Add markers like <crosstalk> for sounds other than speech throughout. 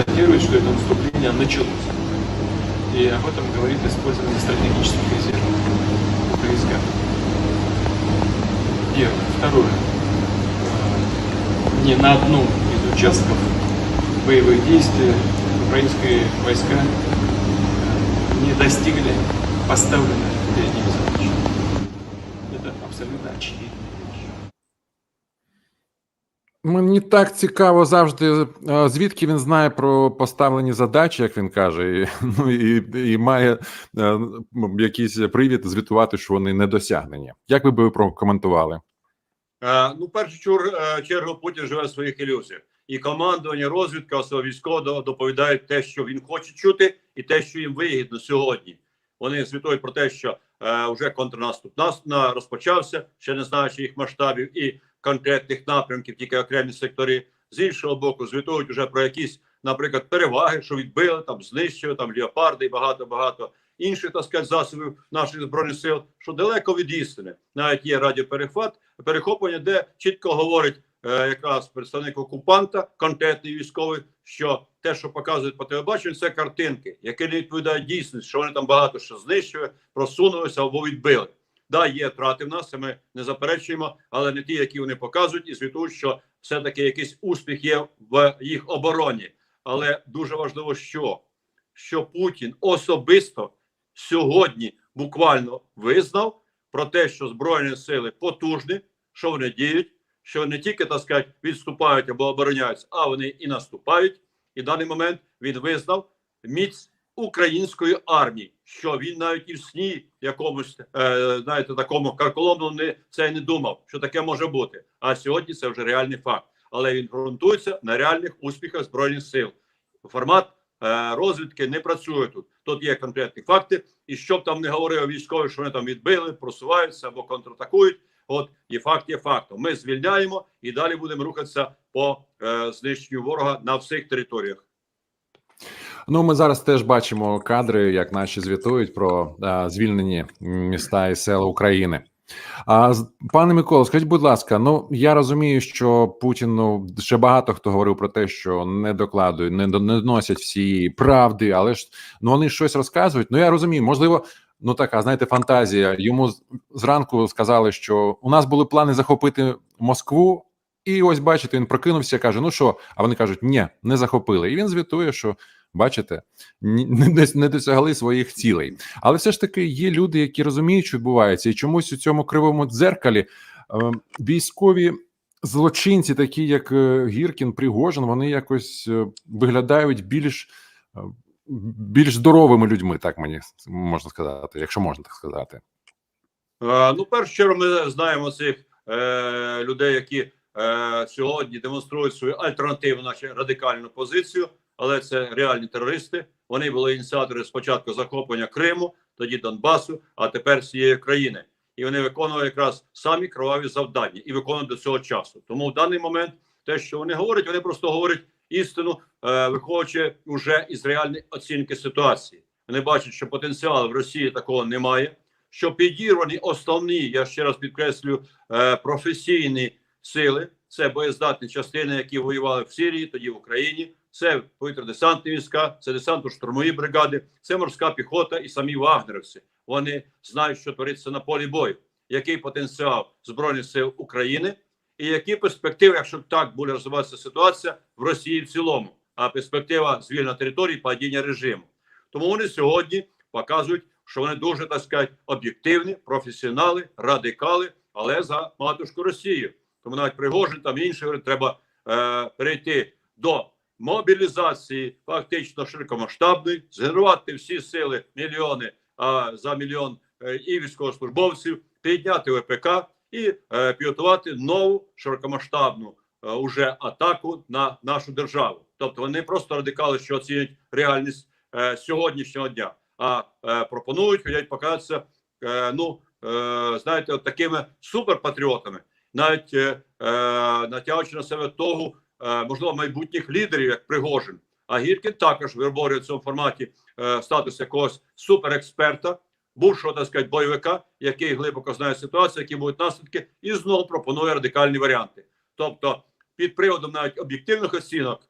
констатирует, что это наступление началось. И об этом говорит использование стратегических резервов в войсках. Первое. Второе. Ни на одном из участков боевых действий украинские войска не достигли поставленных перед ними задач. Это абсолютно очевидная вещь. Мені так цікаво завжди, е, звідки він знає про поставлені задачі, як він каже, і, <laughs> ну, і, і має е, якийсь привід звітувати, що вони не досягнені. Як ви би прокоментували? Е, Ну, в першу е, чергу Путін живе в своїх ілюзіях. І командування, розвідка, особливо військово доповідають те, що він хоче чути, і те, що їм вигідно сьогодні. Вони звітують про те, що е, вже контрнаступ нас на розпочався, ще не знаючи їх масштабів і конкретних напрямків, тільки окремі сектори. З іншого боку, звітують вже про якісь, наприклад, переваги, що відбили там, знищили там леопарди і багато багато інших так сказати, засобів наших збройних сил, що далеко від істини. Навіть є радіоперехват, перехоплення, де чітко говорить е, якраз представник окупанта, конкретний військовий, що те, що показують по телебаченню, це картинки, які не відповідають дійсності, що вони там багато що знищили, просунулися або відбили. Да, є втрати в нас, це ми не заперечуємо, але не ті, які вони показують, і звітують, що все-таки якийсь успіх є в їх обороні. Але дуже важливо, що, що Путін особисто сьогодні буквально визнав про те, що збройні сили потужні, що вони діють, що не тільки так сказати, відступають або обороняються, а вони і наступають. І в даний момент він визнав міць української армії, що він навіть і в сні якомусь, е, знаєте, такому карколомному не це не думав, що таке може бути. А сьогодні це вже реальний факт. Але він ґрунтується на реальних успіхах збройних сил. Формат е, розвідки не працює тут. Тут є конкретні факти, і щоб там не говорив військові, що вони там відбили, просуваються або контратакують. От і факт є фактом. Ми звільняємо і далі будемо рухатися по е, знищенню ворога на всіх територіях. Ну, ми зараз теж бачимо кадри, як наші звітують про а, звільнені міста і села України. А пане Миколо, скажіть, будь ласка, ну я розумію, що Путін, ну ще багато хто говорив про те, що не докладують, не, не доносять всі правди, але ж ну вони щось розказують. Ну я розумію, можливо, ну така знаєте, фантазія. Йому зранку сказали, що у нас були плани захопити Москву. І ось бачите, він прокинувся, каже: Ну що? А вони кажуть, ні, не захопили. І він звітує, що бачите, не, дос- досягли своїх цілей. Але все ж таки є люди, які розуміють, що відбувається, і чомусь у цьому кривому дзеркалі е, військові злочинці, такі як е, Гіркін, Пригожин, вони якось е, виглядають більш. е, Більш здоровими людьми, так мені можна сказати, якщо можна так сказати. Ну, першу чергу, ми знаємо цих е, людей, які е, сьогодні демонструють свою альтернативну, радикальну позицію, але це реальні терористи. Вони були ініціатори спочатку захоплення Криму, тоді Донбасу, а тепер всієї країни. І вони виконували якраз самі кроваві завдання і виконують до цього часу. Тому в даний момент те, що вони говорять, вони просто говорять істину, е, виходячи вже із реальної оцінки ситуації. Вони бачать, що потенціалу в Росії такого немає що підірвані основні, я ще раз підкреслю, е, професійні сили. Це боєздатні частини, які воювали в Сирії, тоді в Україні. Це повітря-десантні війська, це десантно-штурмові бригади, це морська піхота і самі вагнерівці. Вони знають, що твориться на полі бою, який потенціал збройних сил України, і які перспективи, якщо так буде розвиватися ситуація в Росії в цілому, а перспектива звільнення території, падіння режиму. Тому вони сьогодні показують, що вони дуже так сказати, об'єктивні, професіонали, радикали, але за матушку Росію. Тому навіть Пригожин там інші говорять, треба е, перейти до мобілізації, фактично широкомасштабної, згенерувати всі сили мільйони а за мільйон е, і військовослужбовців, підняти ВПК і е, підготувати нову широкомасштабну е, уже атаку на нашу державу. Тобто вони просто радикали, що оцінюють реальність е, сьогоднішнього дня, а е, пропонують хочуть показатися, е, ну е, знаєте, от такими суперпатріотами, навіть е, е, натягуючи на себе того, можливо, майбутніх лідерів, як Пригожин. А Гіркін також виборює в цьому форматі е, статус якогось суперексперта, бувшого так сказати, бойовика, який глибоко знає ситуацію, які будуть наслідки, і знову пропонує радикальні варіанти. Тобто, під приводом навіть об'єктивних оцінок,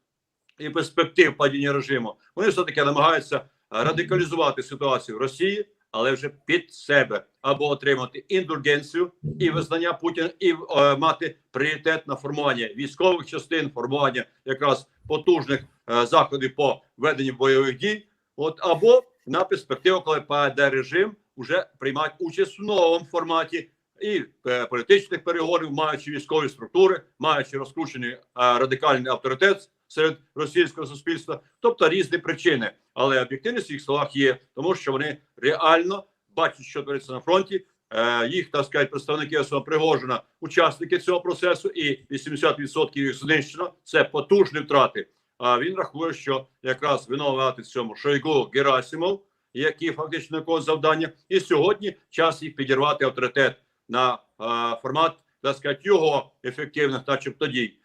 і перспектив падіння режиму, вони все таки намагаються е, радикалізувати ситуацію в Росії, але вже під себе або отримати індульгенцію і визнання Путіна, і е, мати пріоритет на формування військових частин, формування якраз потужних е, заходів по веденню бойових дій. От або на перспективу, коли паде режим, вже приймати участь в новому форматі і е, політичних переговорів, маючи військові структури, маючи розкручений е, радикальний авторитет серед російського суспільства, тобто різні причини. Але об'єктивність в їх словах є, тому що вони реально бачать, що твориться на фронті. Е, їх так сказати, представники особа Пригожина, учасники цього процесу, і 80% їх знищено. Це потужні втрати. А він рахує, що якраз винувати цьому Шойгу Герасимов, які фактично виконують завдання, і сьогодні час їх підірвати авторитет на е, формат, так сказати, його ефективних, начебто дій.